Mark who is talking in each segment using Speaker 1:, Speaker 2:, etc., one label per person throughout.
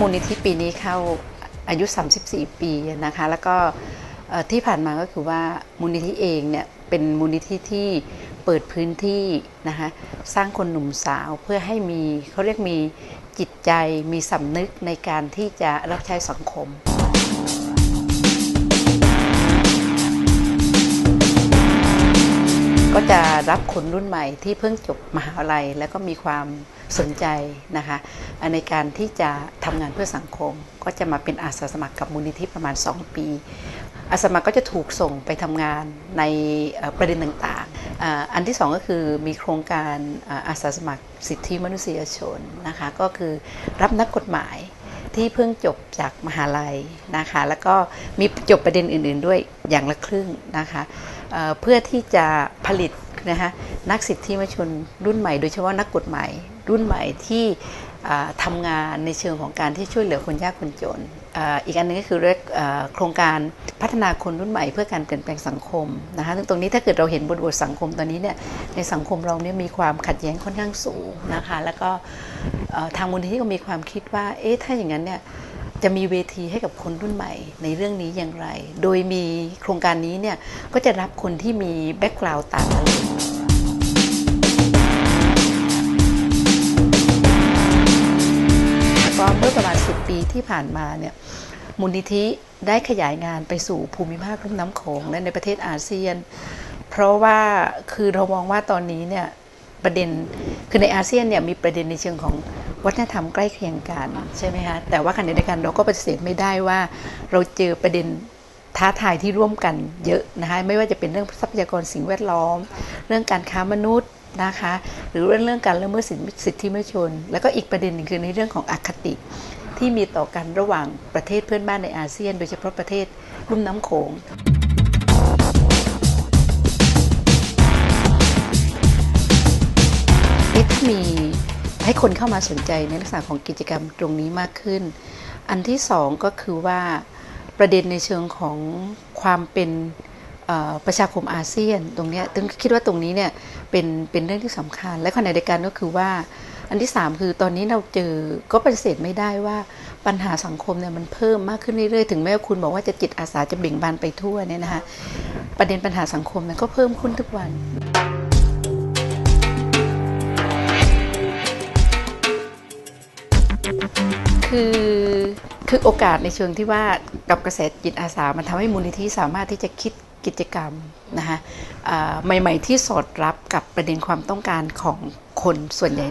Speaker 1: มูลนิธิปีนี้เข้าอายุ 34 ปีนะคะแล้วก็ที่ผ่านมาก็คือว่ามูลนิธิเองเนี่ยเป็นมูลนิธิที่เปิดพื้นที่นะคะสร้างคนหนุ่มสาวเพื่อให้มีเขาเรียกมีจิตใจมีสำนึกในการที่จะรับใช้สังคม จะรับคนรุ่นใหม่ที่เพิ่งจบมหาลัย แล้วก็มีความสนใจนะคะในการที่จะทำงานเพื่อสังคม ก็จะมาเป็นอาสาสมัครกับมูลนิธิประมาณ 2 ปี อาสาสมัครก็จะถูกส่งไปทำงานในประเด็นต่างๆ อันที่สองก็คือมีโครงการอาสาสมัครสิทธิมนุษยชนนะคะก็คือรับนักกฎหมายที่เพิ่งจบจากมหาลัยนะคะแล้วก็มีจบประเด็นอื่น ๆ ด้วยอย่างละครึ่งนะคะ เพื่อที่จะผลิตนะคะนักสิทธิมชนรุ่นใหม่ โดยเฉพาะนักกฎหมายรุ่นใหม่ที่อ่าทำงานในเชิงของการที่ช่วยเหลือคนยากคนจน อีกอันหนึงก็คือเรียกอ่าโครงการพัฒนาคนรุ่นใหม่เพื่อการเปลี่ยนแปลงสังคมนะคะซึ่งตรงนี้ถ้าเกิดเราเห็นบริบทสังคมตอนนี้เนี่ยในสังคมเราเนี่ยมีความขัดแย้งค่อนข้างสูงนะคะแล้วก็ทางมูลนิธิก็มีความคิดว่าเอ๊ะถ้าอย่างนั้นเนี่ย จะมีเวทีให้กับคนรุ่นใหม่ในเรื่องนี้อย่างไร โดยมีโครงการนี้เนี่ยก็จะรับคนที่มีแบ็กกราวด์ต่างกันเลยแล้วก็เมื่อประมาณ 10 ปีที่ผ่านมาเนี่ยมูลนิธิได้ขยายงานไปสู่ภูมิภาคลุ่มน้ำโขงและในประเทศอาเซียน เพราะว่าคือเรามองว่าตอนนี้เนี่ยประเด็นคือในอาเซียนเนี่ยมีประเด็นในเชิงของ วัฒนธรรมใกล้เคียงกันใช่ไหมคะแต่ว่าขณะเดียวกันเราก็ปฏิเสธไม่ได้ว่า เราเจอประเด็นท้าทายที่ร่วมกันเยอะนะคะไม่ว่าจะเป็นเรื่องทรัพยากรสิ่งแวดล้อม เรื่องการค้ามนุษย์นะคะหรือเรื่องเรื่องการละเมิดสิทธิมนุษยชน แล้วก็อีกประเด็นหนึ่งคือในเรื่องของอคติที่มีต่อกันระหว่างประเทศเพื่อนบ้านในอาเซียน โดยเฉพาะประเทศลุ่มน้ำโขง ให้คนเข้ามาสนใจในลักษณะของกิจกรรมตรงนี้มากขึ้น อันที่สองก็คือว่าประเด็นในเชิงของความเป็นประชาคมอาเซียนตรงนี้ยตึงคิดว่าตรงนี้เนี่ยเป็นเป็นเรื่องที่สำคัญ และขณะเดียวกันก็คือว่า อันที่สามคือตอนนี้เราเจอก็ปฏิเสธไม่ได้ว่าปัญหาสังคมเนี่ยมันเพิ่มมากขึ้นเรื่อยๆ ถึงแม้ว่าคุณบอกว่าจะจิตอาสาจะเบ่งบานไปทั่วเนี่ยนะคะประเด็นปัญหาสังคมเนี่ยก็เพิ่มขึ้นทุกวัน คือคือโอกาสในเชิงที่ว่ากับกระแสจิตอาสา มันทำให้มูลนิธิสามารถที่จะคิดกิจกรรมนะคะใหม่ๆ ที่สอดรับกับประเด็นความต้องการของคนส่วนใหญ่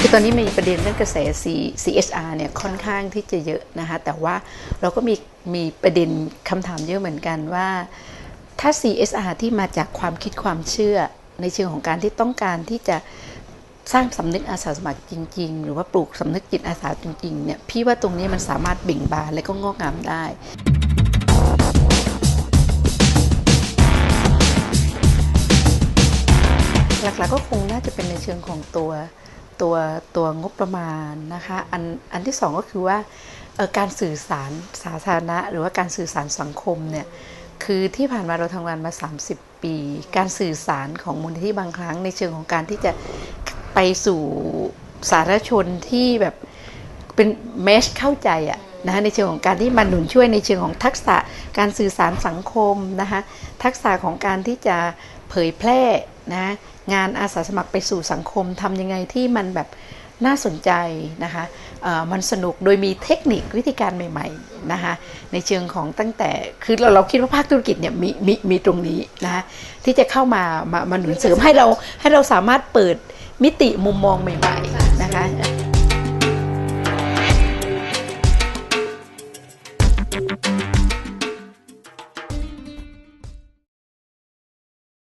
Speaker 1: คือตอนนี้มีประเด็นเรื่องกระแส CSR เนี่ยค่อนข้างที่จะเยอะนะคะแต่ว่าเราก็มีมีประเด็นคำถามเยอะเหมือนกันว่า ถ้า CSR ที่มาจากความคิดความเชื่อ ในเชิงของการที่ต้องการที่จะสร้างสำนึกอาสาสมัครจริง ๆ หรือว่าปลูกสำนึกจิตอาสาจริงๆเนี่ยพี่ว่าตรงนี้มันสามารถเบ่งบานและก็งอกงามได้หลักๆก็คงน่าจะเป็นในเชิงของตัวตัวตัวงบประมาณนะคะอันอันที่สองก็คือว่าการสื่อสารสาธารณะ หรือว่าการสื่อสารสังคมเนี่ย คือที่ผ่านมาเราทำงานมา 30 ปี การสื่อสารของมูลนิธิบางครั้ง ในเชิงของการที่จะไปสู่สาธารณชนที่แบบเป็นเมชเข้าใจอะนะคะในเชิงของการที่มาหนุนช่วยในเชิงของทักษะการสื่อสารสังคมนะคะทักษะของการที่จะเผยแพร่นะงานอาสาสมัครไปสู่สังคมทำยังไงที่มันแบบ น่าสนใจนะคะมันสนุกโดยมีเทคนิควิธีการใหม่ ๆนะคะในเชิงของตั้งแต่คือเราเราคิดว่าภาคธุรกิจเนี่ยมีมีมีตรงนี้นะคะที่จะเข้ามามามาหนุนเสริมให้เราให้เราสามารถเปิดมิติมุมมองใหม่ ๆ นะคะ